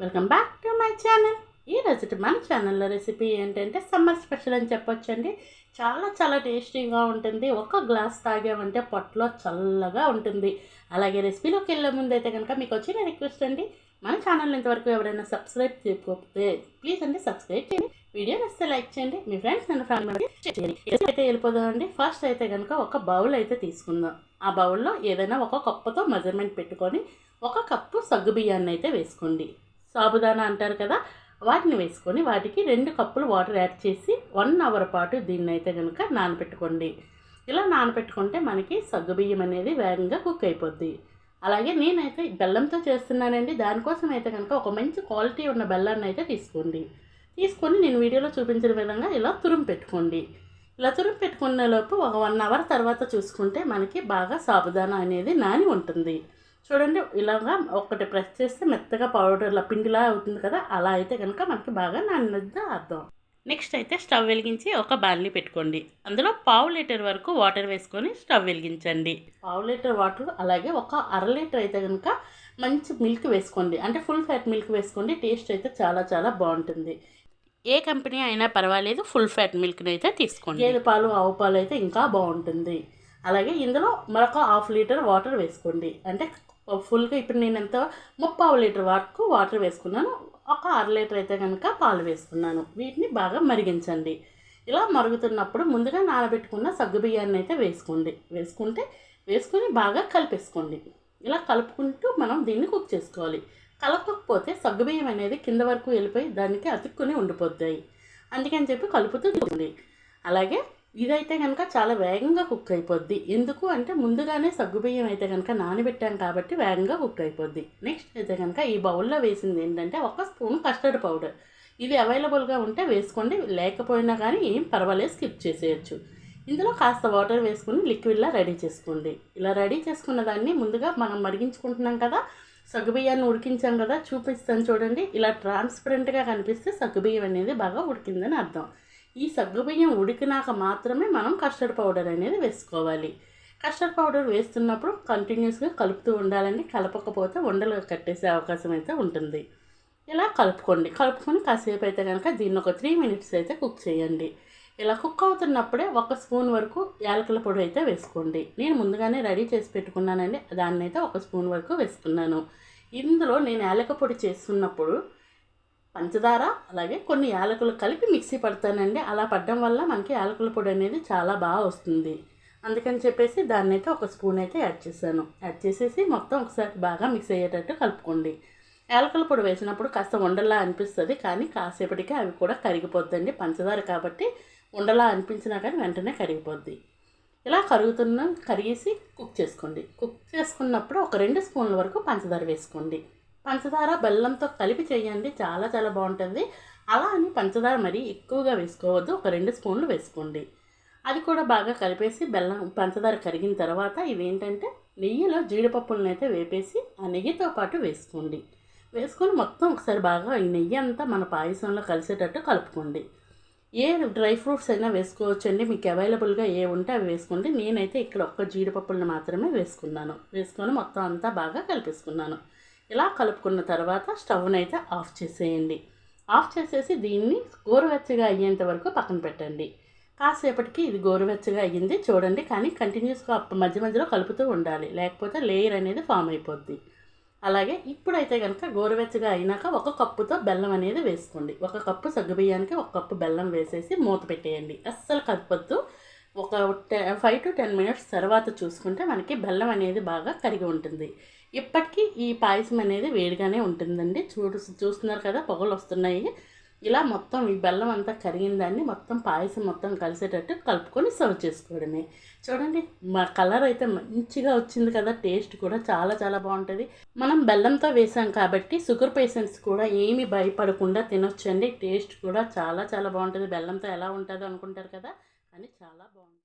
Welcome back to my channel ఈ రోజు మన ఛానల్లో రెసిపీ ఏంటంటే సమ్మర్ స్పెషల్ అని చెప్పొచ్చండి. చాలా చాలా టేస్టీగా ఉంటుంది. ఒక గ్లాస్ తాగామంటే పొట్టలో చల్లగా ఉంటుంది. అలాగే రెసిపీలోకి వెళ్ళే ముందు అయితే కనుక మీకు వచ్చిన రిక్వెస్ట్ అండి. మన ఛానల్ ఇంతవరకు ఎవరైనా సబ్స్క్రైబ్ చేయకపోతే ప్లీజ్ అండి సబ్స్క్రైబ్ చేయండి. వీడియో నచ్చితే లైక్ చేయండి. మీ ఫ్రెండ్స్ అండ్ ఫ్యామిలీ మెంబర్స్ చేయండి. రెసిపీ వెళ్ళిపోదాం అండి ఫస్ట్ అయితే కనుక ఒక బౌల్ అయితే తీసుకుందాం. ఆ బౌల్లో ఏదైనా ఒక కప్పుతో మెజర్మెంట్ పెట్టుకొని ఒక కప్పు సగ్గు బియ్యాన్ని అయితే వేసుకోండి. సాబుదానా అంటారు కదా వాటిని వేసుకొని వాటికి రెండు కప్పులు వాటర్ యాడ్ చేసి వన్ అవర్ పాటు దీన్ని అయితే కనుక నానబెట్టుకోండి ఇలా నానబెట్టుకుంటే మనకి సగ్గుబియ్యం అనేది వేగంగా కుక్ అయిపోద్ది. అలాగే నేనైతే బెల్లంతో చేస్తున్నానండి. దానికోసం అయితే కనుక ఒక మంచి క్వాలిటీ ఉన్న బెల్లాన్ని అయితే తీసుకోండి. తీసుకొని నేను వీడియోలో చూపించిన విధంగా ఇలా తురుము పెట్టుకోండి. ఇలా తురుము పెట్టుకున్న లోపు ఒక వన్ అవర్ తర్వాత చూసుకుంటే మనకి బాగా సాబుదానా అనేది నాని ఉంటుంది. చూడండి ఇలాగా ఒకటి ప్రెస్ చేస్తే మెత్తగా పౌడర్లా పిండిలా అవుతుంది కదా అలా అయితే కనుక మనకి బాగా నానినది అర్థం. నెక్స్ట్ అయితే స్టవ్ వెలిగించి ఒక బాణలి పెట్టుకోండి. అందులో పావు లీటర్ వరకు వాటర్ వేసుకొని స్టవ్ వెలిగించండి. పావు లీటర్ వాటర్ అలాగే ఒక అర లీటర్ అయితే కనుక మంచి మిల్క్ వేసుకోండి. అంటే ఫుల్ ఫ్యాట్ మిల్క్ వేసుకోండి టేస్ట్ అయితే చాలా చాలా బాగుంటుంది. ఏ కంపెనీ అయినా పర్వాలేదు ఫుల్ ఫ్యాట్ మిల్క్ని అయితే తీసుకోండి. గేదె పాలు ఆవు పాలు అయితే ఇంకా బాగుంటుంది. అలాగే ఇందులో మరొక హాఫ్ లీటర్ వాటర్ వేసుకోండి. అంటే ఫుల్గా ఇప్పుడు నేను ఎంత ముప్పావు లీటర్ వరకు వాటర్ వేసుకున్నాను. ఒక అర లీటర్ అయితే కనుక పాలు వేసుకున్నాను. వీటిని బాగా మరిగించండి. ఇలా మరుగుతున్నప్పుడు ముందుగా నానబెట్టుకున్న సగ్గుబియ్యాన్ని అయితే వేసుకోండి. వేసుకుంటే వేసుకొని బాగా కలిపేసుకోండి. ఇలా కలుపుకుంటూ మనం దీన్ని కుక్ చేసుకోవాలి. కలపకపోతే సగ్గుబియ్యం అనేది కింద వరకు వెళ్ళిపోయి దానికి అతుక్కుని ఉండిపోతాయి. అందుకని చెప్పి కలుపుతూ అలాగే ఇదైతే కనుక చాలా వేగంగా కుక్ అయిపోద్ది. ఎందుకు అంటే ముందుగానే సగ్గుబియ్యం అయితే కనుక నానబెట్టాం కాబట్టి వేగంగా కుక్ అయిపోద్ది. నెక్స్ట్ అయితే కనుక ఈ బౌల్లో వేసింది ఏంటంటే ఒక స్పూన్ కస్టర్డ్ పౌడర్ ఇది అవైలబుల్గా ఉంటే వేసుకోండి. లేకపోయినా కానీ ఏం పర్వాలేదు స్కిప్ చేసేయచ్చు. ఇందులో కాస్త వాటర్ వేసుకుని లిక్విడ్లా రెడీ చేసుకోండి. ఇలా రెడీ చేసుకున్న దాన్ని ముందుగా మనం మరిగించుకుంటున్నాం కదా సగ్గుబియ్యాన్ని ఉడికించాం కదా చూపిస్తాను చూడండి. ఇలా ట్రాన్స్పరెంట్గా కనిపిస్తే సగ్గుబియ్యం అనేది బాగా ఉడికిందని అర్థం. ఈ సగ్గుబియ్యం ఉడికినాక మాత్రమే మనం కస్టర్డ్ పౌడర్ అనేది వేసుకోవాలి. కస్టర్డ్ పౌడర్ వేస్తున్నప్పుడు కంటిన్యూస్గా కలుపుతూ ఉండాలండి. కలపకపోతే ఉండలు కట్టేసే అవకాశం అయితే ఉంటుంది. ఇలా కలుపుకోండి. కలుపుకొని కాసేపు అయితే కనుక దీన్ని ఒక త్రీ మినిట్స్ అయితే కుక్ చేయండి. ఇలా కుక్ అవుతున్నప్పుడే ఒక స్పూన్ వరకు యాలకుల పొడి అయితే వేసుకోండి. నేను ముందుగానే రెడీ చేసి పెట్టుకున్నానండి. దాన్ని అయితే ఒక స్పూన్ వరకు వేసుకున్నాను. ఇందులో నేను యాలక పొడి చేస్తున్నప్పుడు పంచదార అలాగే కొన్ని యాలకులు కలిపి మిక్సీ పడతానండి. అలా పడడం వల్ల మనకి యాలకుల పొడి అనేది చాలా బాగా వస్తుంది. అందుకని చెప్పేసి దాన్ని అయితే ఒక స్పూన్ అయితే యాడ్ చేశాను. యాడ్ చేసేసి మొత్తం ఒకసారి బాగా మిక్స్ అయ్యేటట్టు కలుపుకోండి. యాలకుల పొడి వేసినప్పుడు కాస్త ఉండలా అనిపిస్తుంది కానీ కాసేపటికి అవి కూడా కరిగిపోద్దండి. పంచదార కాబట్టి ఉండలా అనిపించినా కానీ వెంటనే కరిగిపోద్ది. ఇలా కరుగుతున్న కరిగేసి కుక్ చేసుకోండి. కుక్ చేసుకున్నప్పుడు ఒక రెండు స్పూన్ల వరకు పంచదార వేసుకోండి. పంచదార బెల్లంతో కలిపి చేయండి. చాలా చాలా బాగుంటుంది. అలా అని పంచదార మరీ ఎక్కువగా వేసుకోవద్దు. ఒక రెండు స్పూన్లు వేసుకోండి. అది కూడా బాగా కలిపేసి బెల్లం పంచదార కరిగిన తర్వాత ఇవేంటంటే నెయ్యిలో జీడిపప్పులను అయితే వేపేసి ఆ నెయ్యితో పాటు వేసుకోండి. వేసుకొని మొత్తం ఒకసారి బాగా ఈ నెయ్యి అంతా మన పాయసంలో కలిసేటట్టు కలుపుకోండి. ఏ డ్రై ఫ్రూట్స్ అయినా వేసుకోవచ్చండి. మీకు అవైలబుల్గా ఏ ఉంటే అవి వేసుకోండి. నేనైతే ఇక్కడ ఒక్క జీడిపప్పులను మాత్రమే వేసుకున్నాను. వేసుకొని మొత్తం అంతా బాగా కలిపేసుకున్నాను. ఇలా కలుపుకున్న తర్వాత స్టవ్ని అయితే ఆఫ్ చేసేయండి. ఆఫ్ చేసేసి దీన్ని గోరువెచ్చగా అయ్యేంత వరకు పక్కన పెట్టండి. కాసేపటికి ఇది గోరువెచ్చగా అయ్యింది చూడండి కానీ కంటిన్యూస్గా మధ్య మధ్యలో కలుపుతూ ఉండాలి. లేకపోతే లేయర్ అనేది ఫామ్ అయిపోద్ది. అలాగే ఇప్పుడైతే కనుక గోరువెచ్చగా అయినాక ఒక కప్పుతో బెల్లం అనేది వేసుకోండి. ఒక కప్పు సగ్గుబియ్యానికి ఒక కప్పు బెల్లం వేసేసి మూత పెట్టేయండి. అస్సలు కలపొద్దు ఒక టె ఫైవ్ టు టెన్ మినిట్స్ తర్వాత చూసుకుంటే మనకి బెల్లం అనేది బాగా కరిగి ఉంటుంది. ఇప్పటికీ ఈ పాయసం అనేది వేడిగానే ఉంటుందండి. చూడు చూస్తున్నారు కదా పొగలు వస్తున్నాయి. ఇలా మొత్తం ఈ బెల్లం అంతా కరిగిన దాన్ని మొత్తం పాయసం మొత్తం కలిసేటట్టు కలుపుకొని సర్వ్ చేసుకోవడమే. చూడండి మా కలర్ అయితే మంచిగా వచ్చింది కదా టేస్ట్ కూడా చాలా చాలా బాగుంటుంది. మనం బెల్లంతో వేసాం కాబట్టి షుగర్ పేషెంట్స్ కూడా ఏమీ భయపడకుండా తినొచ్చండి. టేస్ట్ కూడా చాలా చాలా బాగుంటుంది. బెల్లంతో ఎలా ఉంటుందో అనుకుంటారు కదా. కానీ చాలా బాగుంటుంది